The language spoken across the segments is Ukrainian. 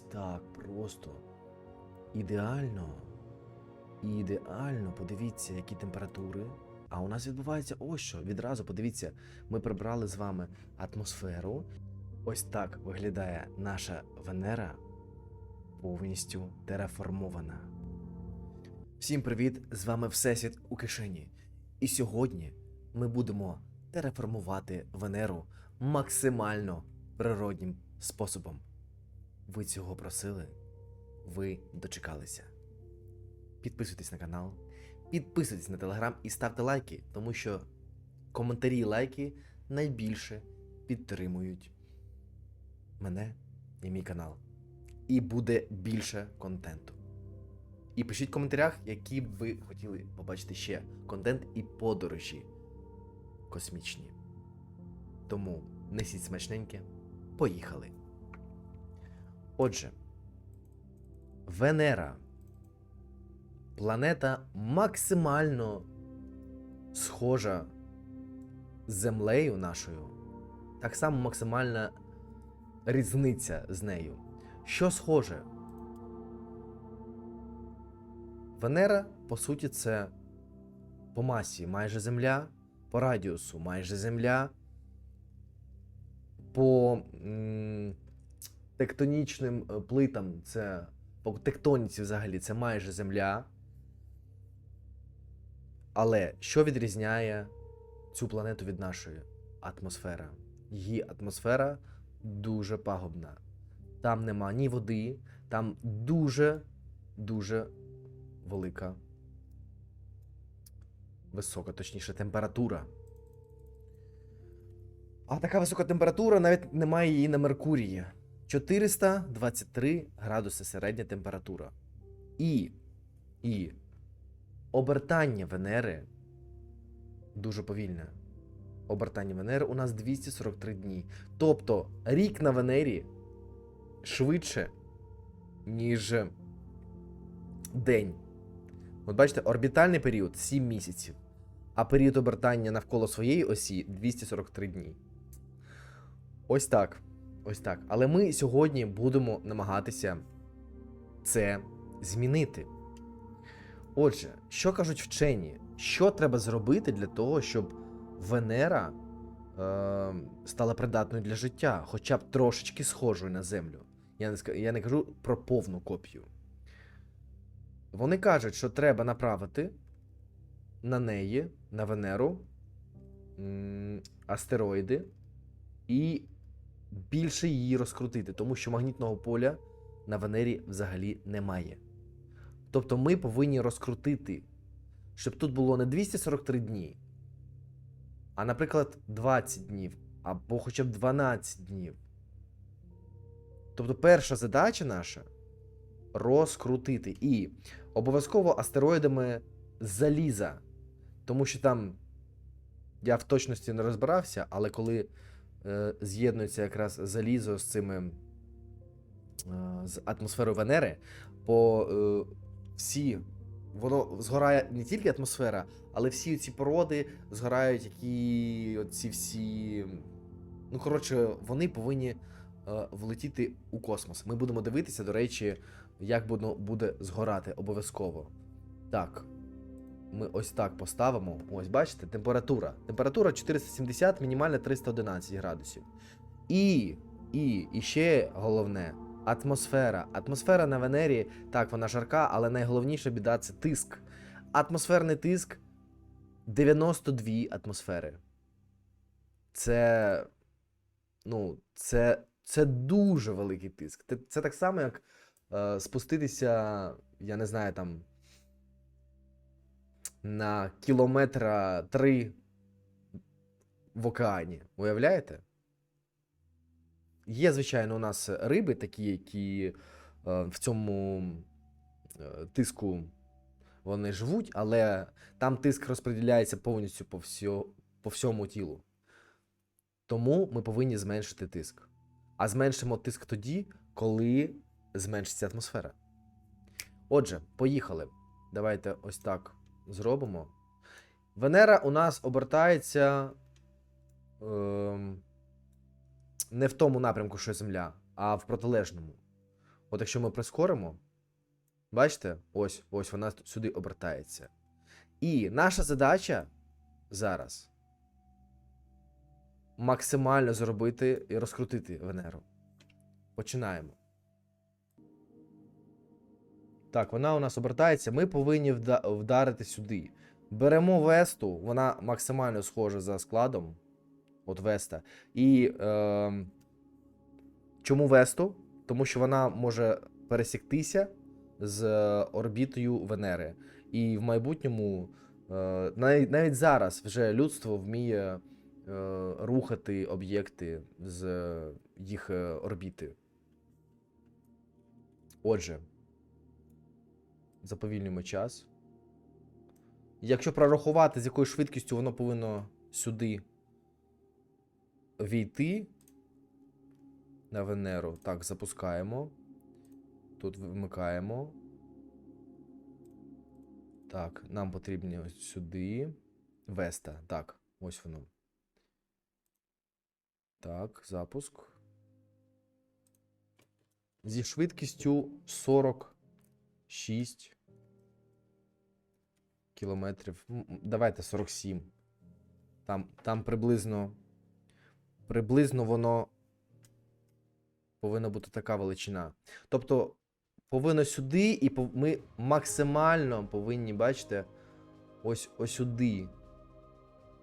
Так, просто ідеально. Ідеально, подивіться, які температури. А у нас відбувається ось що. Відразу подивіться, ми прибрали з вами атмосферу. Ось так виглядає наша Венера повністю тераформована. Всім привіт! З вами Всесвіт у кишені. І сьогодні ми будемо тераформувати Венеру максимально природнім способом. Ви цього просили, ви дочекалися. Підписуйтесь на канал, підписуйтесь на телеграм і ставте лайки, тому що коментарі і лайки найбільше підтримують мене і мій канал. І буде більше контенту. І пишіть в коментарях, які б ви хотіли побачити ще контент і подорожі космічні. Тому несіть смачненьке, поїхали. Отже, Венера планета максимально схожа з Землею нашою, так само максимальна різниця з нею. Що схоже? Венера, по суті, це по масі майже Земля, по радіусу майже Земля, по м, тектонічним е, плитам це по тектоніці взагалі це майже Земля. Але що відрізняє цю планету від нашої атмосфера? Її атмосфера дуже пагубна. Там нема ні води, там дуже дуже велика, висока, точніше, температура. А така висока температура навіть немає її на Меркурії. 423 градуси середня температура. І, і обертання Венери дуже повільне. Обертання Венери у нас 243 дні. Тобто рік на Венері швидше, ніж день. От бачите, орбітальний період 7 місяців, а період обертання навколо своєї осі 243 дні. Ось так. Ось так. Але ми сьогодні будемо намагатися це змінити. Отже, що кажуть вчені? Що треба зробити для того, щоб Венера е, стала придатною для життя, хоча б трошечки схожою на Землю? Я не, я не кажу про повну копію. Вони кажуть, що треба направити на неї, на Венеру, астероїди і більше її розкрутити, тому що магнітного поля на Венері взагалі немає. Тобто ми повинні розкрутити, щоб тут було не 243 дні, а, наприклад, 20 днів або хоча б 12 днів. Тобто, перша задача наша розкрутити. І обов'язково астероїдами заліза. Тому що там я в точності не розбирався, але коли з'єднується якраз залізо з цими е, з атмосферою Венери, по е, всі. Воно згорає не тільки атмосфера, але всі ці породи згорають, які ці всі. Ну, коротше, вони повинні е, влетіти у космос. Ми будемо дивитися, до речі, як воно буде згорати обов'язково. Так. Ми ось так поставимо. Ось, бачите, температура. Температура 470, мінімальна 311 градусів. І, і, і ще головне атмосфера. Атмосфера на Венері, так, вона жарка, але найголовніша біда це тиск. Атмосферний тиск 92 атмосфери. Це. Ну, це, це дуже великий тиск. Це, це так само, як е, спуститися, я не знаю, там. На кілометра 3 в океані. Уявляєте? Є, звичайно, у нас риби, такі, які е, в цьому е, тиску вони живуть, але там тиск розподіляється повністю по, всьо, по всьому тілу. Тому ми повинні зменшити тиск. А зменшимо тиск тоді, коли зменшиться атмосфера. Отже, поїхали. Давайте ось так зробимо. Венера у нас обертається. Ем, не в тому напрямку, що Земля, а в протилежному. От якщо ми прискоримо, бачите, ось, ось вона сюди обертається. І наша задача зараз максимально зробити і розкрутити Венеру. Починаємо. Так, вона у нас обертається. Ми повинні вда- вдарити сюди. Беремо Весту, вона максимально схожа за складом. От Веста. І е, чому Весту? Тому що вона може пересіктися з е, орбітою Венери. І в майбутньому, е, навіть, навіть зараз вже людство вміє е, рухати об'єкти з їх е, орбіти. Отже, заповільнюємо час. Якщо прорахувати, з якою швидкістю воно повинно сюди війти на Венеру. Так, запускаємо. Тут вимикаємо. Так, нам потрібно сюди. Веста. Так, ось воно. Так, запуск. Зі швидкістю 46 кілометрів. Давайте 47. Там, там приблизно. Приблизно воно повинна бути така величина. Тобто, повинно сюди, і ми максимально повинні, бачите, ось ось сюди.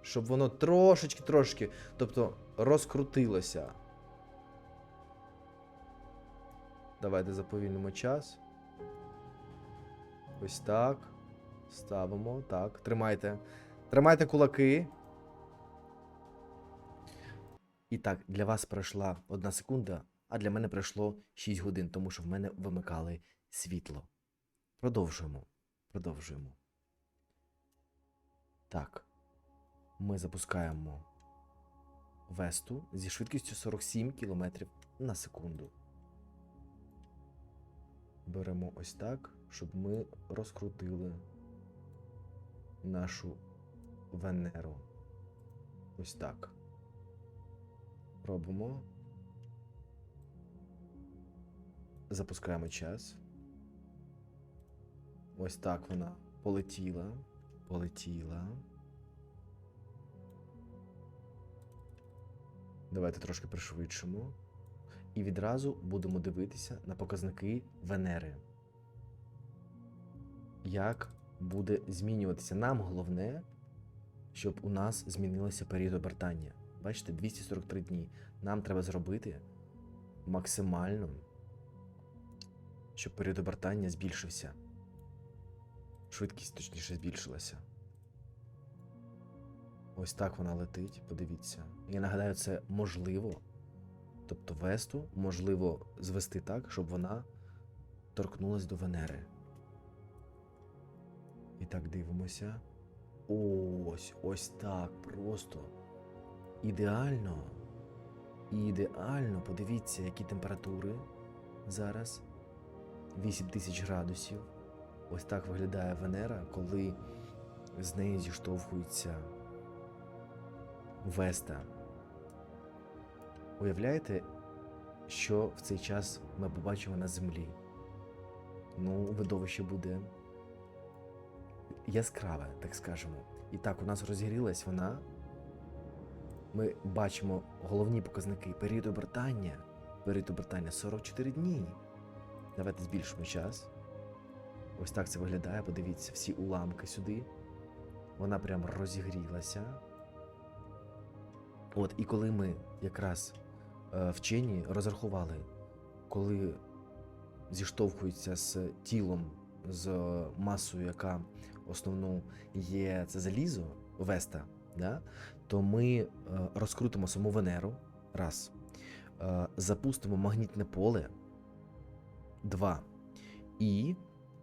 Щоб воно трошечки-трошки, тобто, розкрутилося. Давайте заповільнимо час. Ось так. Ставимо. Так. Тримайте. Тримайте кулаки. І так, для вас пройшла одна секунда, а для мене пройшло 6 годин, тому що в мене вимикали світло. Продовжуємо. Продовжуємо. Так. Ми запускаємо Весту зі швидкістю 47 км на секунду. Беремо ось так, щоб ми розкрутили нашу Венеру. Ось так. Робимо. Запускаємо час. Ось так вона полетіла. Полетіла. Давайте трошки пришвидшимо. І відразу будемо дивитися на показники Венери. Як буде змінюватися? Нам головне, щоб у нас змінилося період обертання. Бачите, 243 дні. Нам треба зробити максимально, щоб період обертання збільшився. Швидкість точніше збільшилася. Ось так вона летить, подивіться. Я нагадаю, це можливо. Тобто Весту можливо звести так, щоб вона торкнулась до Венери. І так дивимося. Ось, ось так, просто. Ідеально. Ідеально. Подивіться, які температури зараз. 8000 градусів. Ось так виглядає Венера, коли з нею зіштовхується Веста. Уявляєте, що в цей час ми побачимо на землі? Ну, видовище буде яскраве, так скажемо. І так, у нас розігрілась вона. Ми бачимо головні показники період обертання. Період обертання 44 дні. Давайте збільшимо час. Ось так це виглядає. Подивіться, всі уламки сюди. Вона прям розігрілася. От, і коли ми якраз е, вчені розрахували, коли зіштовхуються з тілом, з масою, яка основну є це залізо, Веста, да? то ми е, розкрутимо саму Венеру, раз, е, запустимо магнітне поле, два, і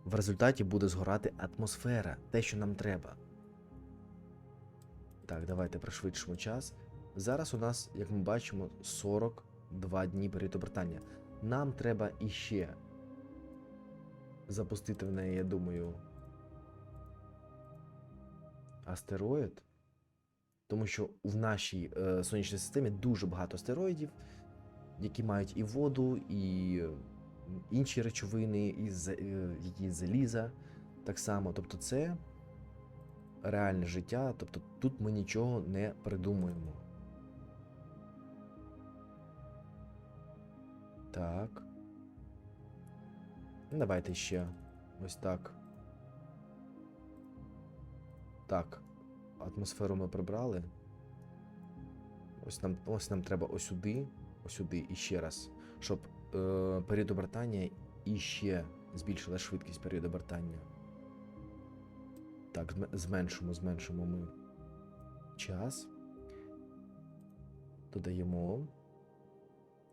в результаті буде згорати атмосфера, те, що нам треба. Так, давайте пришвидшимо час. Зараз у нас, як ми бачимо, 42 дні період обертання. Нам треба іще запустити в неї, я думаю, астероїд. Тому що в нашій е, сонячній системі дуже багато астероїдів, які мають і воду, і інші речовини, із е, її заліза. Так само. Тобто, це реальне життя, тобто тут ми нічого не придумуємо. Так. Давайте ще ось так. Так. Атмосферу ми прибрали. Ось нам, ось нам треба ось сюди, сюди і ще раз, щоб е, період обертання іще збільшила швидкість періоду обертання. Так, зменшимо, зменшимо ми час. Додаємо.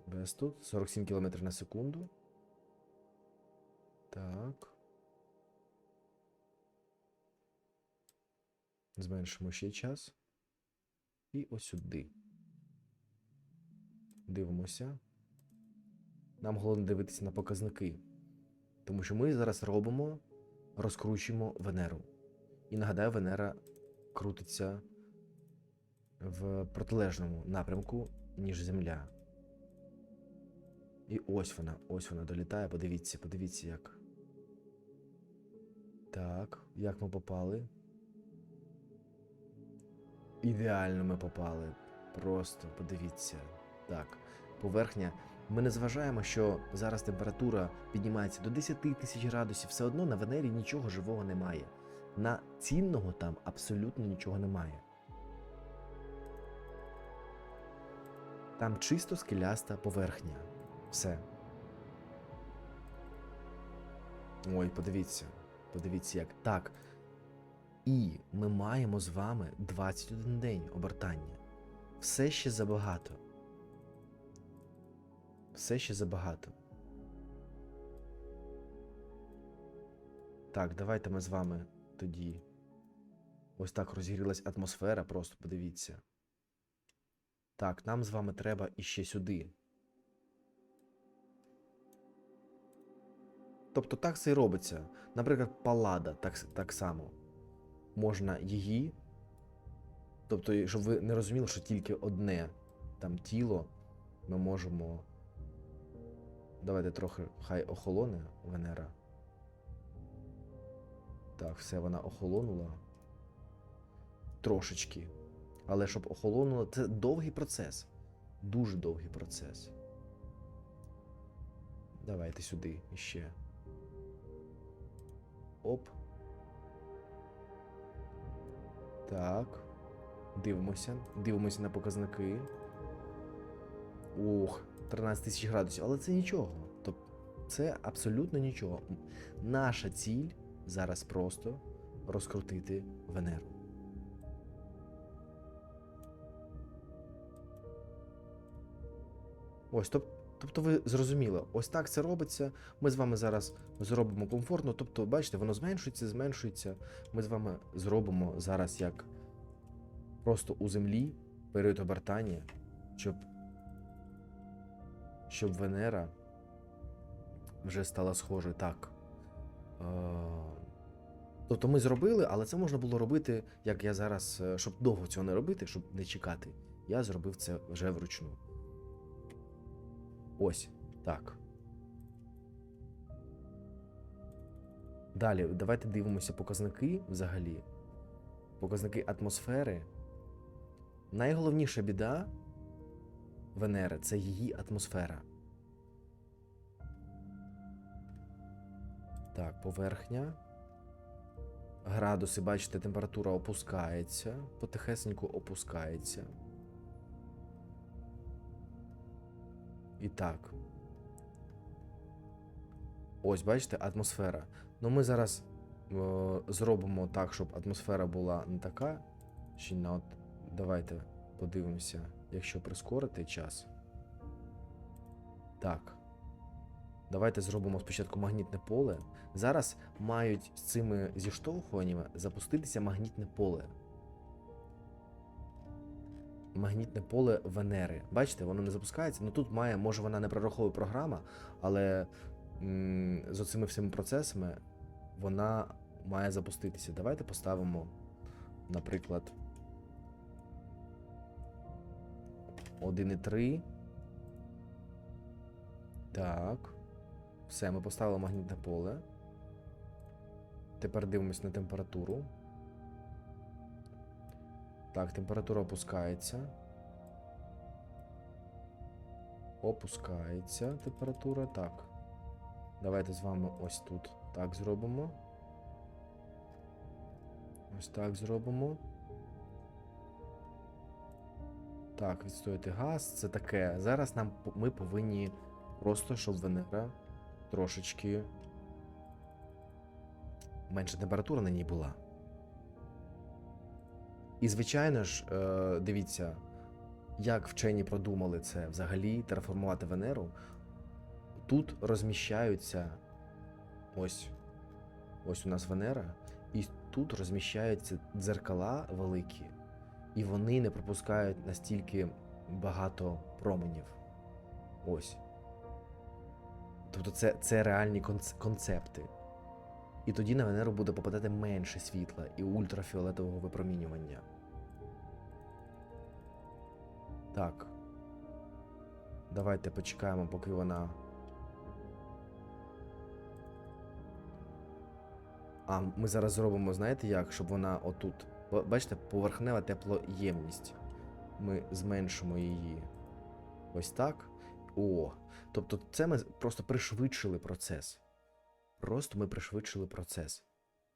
Без тут 47 км на секунду. Так. Зменшимо ще час. І ось сюди. Дивимося. Нам головне дивитися на показники. Тому що ми зараз робимо, розкручуємо Венеру. І нагадаю, Венера крутиться в протилежному напрямку, ніж Земля. І ось вона, ось вона долітає. Подивіться, подивіться, як. Так, як ми попали. Ідеально ми попали. Просто подивіться. Так, поверхня. Ми не зважаємо, що зараз температура піднімається до 10 тисяч градусів. Все одно на Венері нічого живого немає. На цінного там абсолютно нічого немає. Там чисто скеляста поверхня. Все. Ой, подивіться. Подивіться, як. Так. І ми маємо з вами 21 день обертання. Все ще забагато. Все ще забагато. Так, давайте ми з вами тоді. Ось так розігрілась атмосфера, просто подивіться. Так, нам з вами треба іще сюди. Тобто так це і робиться. Наприклад, палада так, так само. Можна її. Тобто, щоб ви не розуміли, що тільки одне там тіло ми можемо. Давайте трохи хай охолоне Венера. Так, все вона охолонула. Трошечки. Але щоб охолонуло, це довгий процес. Дуже довгий процес. Давайте сюди іще. Оп. Так. Дивимося. Дивимося на показники. Ух, 13 тисяч градусів. Але це нічого. Тобто це абсолютно нічого. Наша ціль зараз просто розкрутити Венеру. Ось, тоб, тобто ви зрозуміли, ось так це робиться. Ми з вами зараз зробимо комфортно. Тобто, бачите, воно зменшується, зменшується. Ми з вами зробимо зараз як просто у землі період обертання, щоб, щоб Венера вже стала схожою так. Е, Тобто ми зробили, але це можна було робити, як я зараз, е, щоб довго цього не робити, щоб не чекати. Я зробив це вже вручну. Ось так. Далі, давайте дивимося показники взагалі. Показники атмосфери. Найголовніша біда Венери це її атмосфера. Так, поверхня. Градуси, бачите, температура опускається, потихесеньку опускається. І так. Ось, бачите, атмосфера. Ну, ми зараз е, зробимо так, щоб атмосфера була не така. Ще на от. Давайте подивимося, якщо прискорити час. Так. Давайте зробимо спочатку магнітне поле. Зараз мають з цими зіштовхуваннями запуститися магнітне поле. Магнітне поле Венери. Бачите, воно не запускається. Ну тут має, може вона не прораховує програма, але м- з оцими всіми процесами вона має запуститися. Давайте поставимо, наприклад, 1,3. Так. Все, ми поставили магнітне поле. Тепер дивимось на температуру. Так, температура опускається. Опускається температура. Так. Давайте з вами ось тут так зробимо. Ось так зробимо. Так, відстояти газ. Це таке. Зараз нам ми повинні просто, щоб Венера трошечки менша температура на ній була. І, звичайно ж, е, дивіться, як вчені продумали це взагалі терраформувати Венеру. Тут розміщаються ось, ось у нас Венера, і тут розміщаються дзеркала великі, і вони не пропускають настільки багато променів. Ось. Тобто це, це реальні концепти. І тоді на Венеру буде попадати менше світла і ультрафіолетового випромінювання. Так. Давайте почекаємо, поки вона. А, ми зараз зробимо, знаєте як, щоб вона отут. Бачите, поверхнева теплоємність. Ми зменшимо її. Ось так. О. Тобто, це ми просто пришвидшили процес. Просто ми пришвидшили процес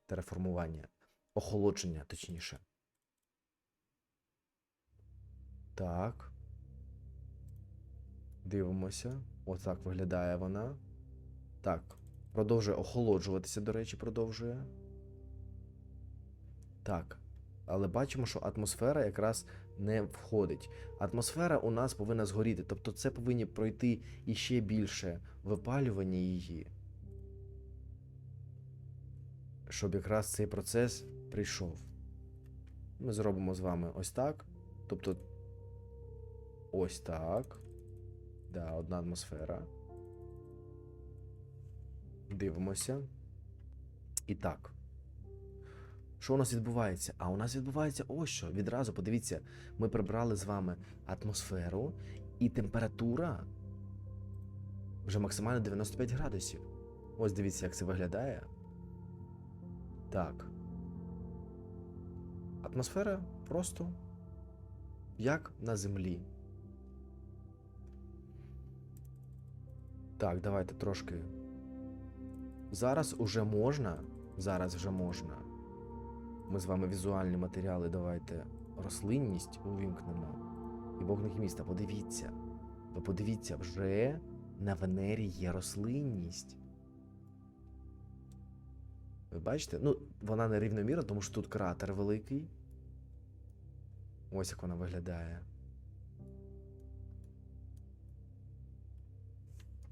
тереформування, охолодження, точніше. Так. Дивимося. Отак виглядає вона. Так. Продовжує охолоджуватися, до речі, продовжує. Так. Але бачимо, що атмосфера якраз не входить. Атмосфера у нас повинна згоріти. Тобто це повинні пройти іще більше випалювання її. Щоб якраз цей процес прийшов. Ми зробимо з вами ось так. Тобто. Ось так. Да, одна атмосфера. Дивимося. І так. Що у нас відбувається? А у нас відбувається ось що. Відразу подивіться, ми прибрали з вами атмосферу, і температура вже максимально 95 градусів. Ось дивіться, як це виглядає. Так. Атмосфера просто як на землі. Так, давайте трошки. Зараз уже можна. Зараз вже можна. Ми з вами візуальні матеріали давайте рослинність увімкнемо. І вогник міста, подивіться. Ви подивіться, вже на Венері є рослинність. Ви бачите? Ну, вона не рівномірна, тому що тут кратер великий. Ось як вона виглядає.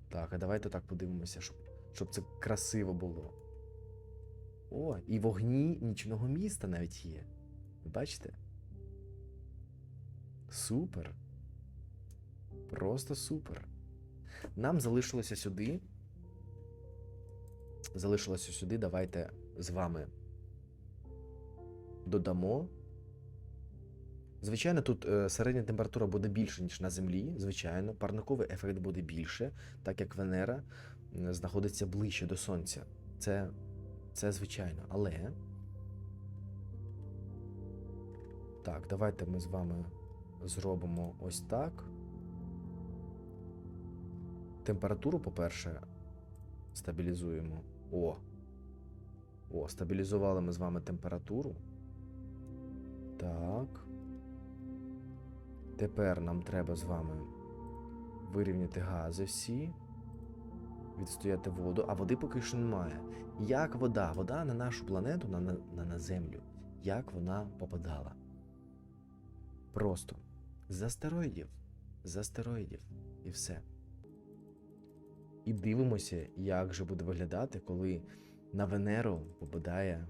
Так, а давайте так подивимося, щоб, щоб це красиво було. О, і вогні нічного міста навіть є. Ви бачите? Супер. Просто супер. Нам залишилося сюди. Залишилося сюди. Давайте з вами додамо. Звичайно, тут е, середня температура буде більше, ніж на Землі. Звичайно, парниковий ефект буде більше, так як Венера знаходиться ближче до Сонця. Це, це звичайно. Але. Так, давайте ми з вами зробимо ось так. Температуру, по-перше, стабілізуємо. О. О, стабілізували ми з вами температуру. Так. Тепер нам треба з вами вирівняти гази всі, відстояти воду, а води поки що немає. Як вода? Вода на нашу планету, на, на, на, Землю. Як вона попадала? Просто з астероїдів. З астероїдів. І все. І дивимося, як же буде виглядати, коли на Венеру попадає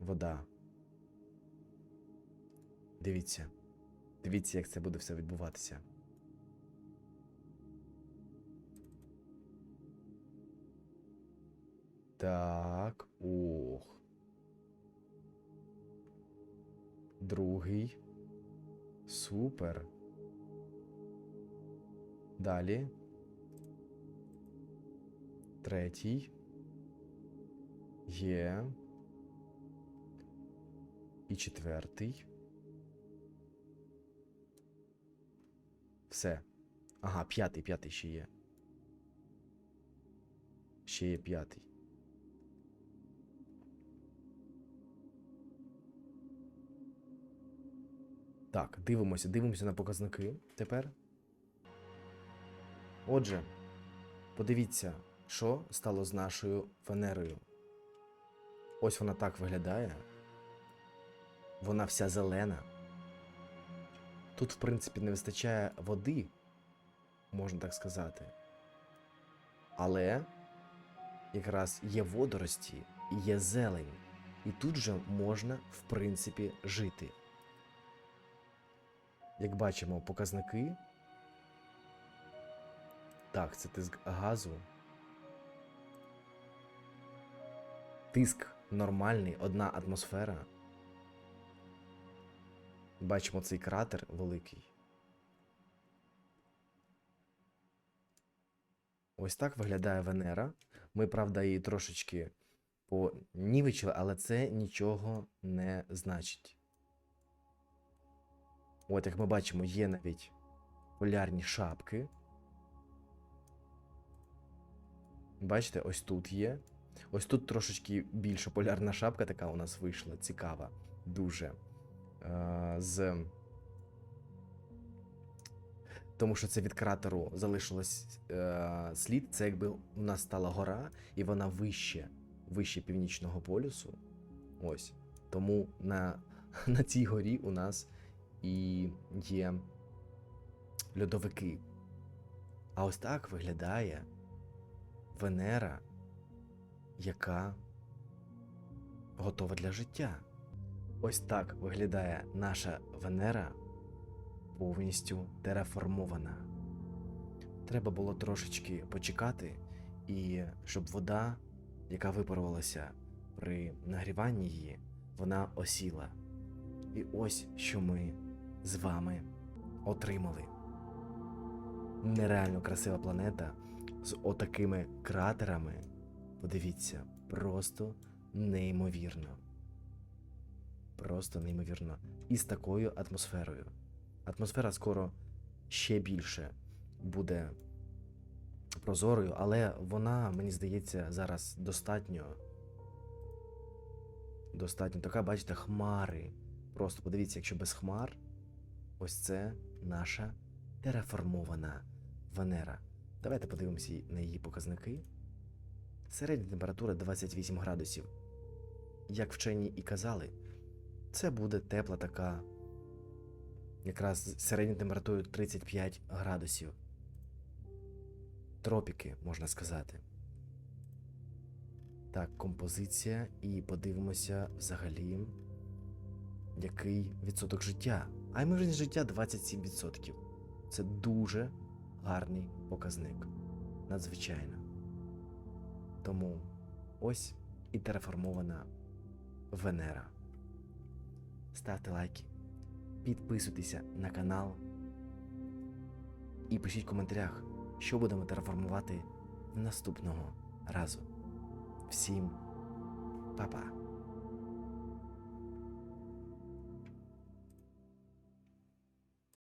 вода. Дивіться. Дивіться, як це буде все відбуватися. Так, ох. Другий. Супер. Далі. Третій. Є. І четвертий. Все. Ага, п'ятий, п'ятий ще є. Ще є п'ятий. Так, дивимося, дивимося на показники тепер. Отже, подивіться, що стало з нашою Венерою. Ось вона так виглядає. Вона вся зелена. Тут, в принципі, не вистачає води, можна так сказати. Але якраз є водорості і є зелень. І тут же можна, в принципі, жити. Як бачимо, показники. Так, це тиск газу. Тиск нормальний, одна атмосфера. Бачимо цей кратер великий. Ось так виглядає Венера. Ми, правда, її трошечки понівечили, але це нічого не значить. От, як ми бачимо, є навіть полярні шапки. Бачите, ось тут є. Ось тут трошечки більше полярна шапка така у нас вийшла, цікава, дуже. Е, з... Тому що це від кратеру залишилось е, слід. Це якби у нас стала гора, і вона вище, вище північного полюсу. Ось. Тому на, на цій горі у нас і є льодовики. А ось так виглядає Венера, яка готова для життя. Ось так виглядає наша Венера повністю тераформована. Треба було трошечки почекати, і щоб вода, яка випарувалася при нагріванні її, вона осіла. І ось що ми з вами отримали. Нереально красива планета з отакими кратерами. Подивіться, просто неймовірно. Просто неймовірно. І з такою атмосферою. Атмосфера скоро ще більше буде прозорою, але вона, мені здається, зараз достатньо. Достатньо така, бачите, хмари. Просто подивіться, якщо без хмар, ось це наша тераформована Венера. Давайте подивимося на її показники. Середня температура 28 градусів. Як вчені і казали, це буде тепла така, якраз з середньою температурою 35 градусів. Тропіки, можна сказати. Так, композиція, і подивимося взагалі, який відсоток життя. А ймовірність життя 27%. Це дуже гарний показник. Надзвичайно. Тому ось і тераформована Венера. Ставте лайки, підписуйтеся на канал і пишіть в коментарях, що будемо тераформувати наступного разу. Всім па-па!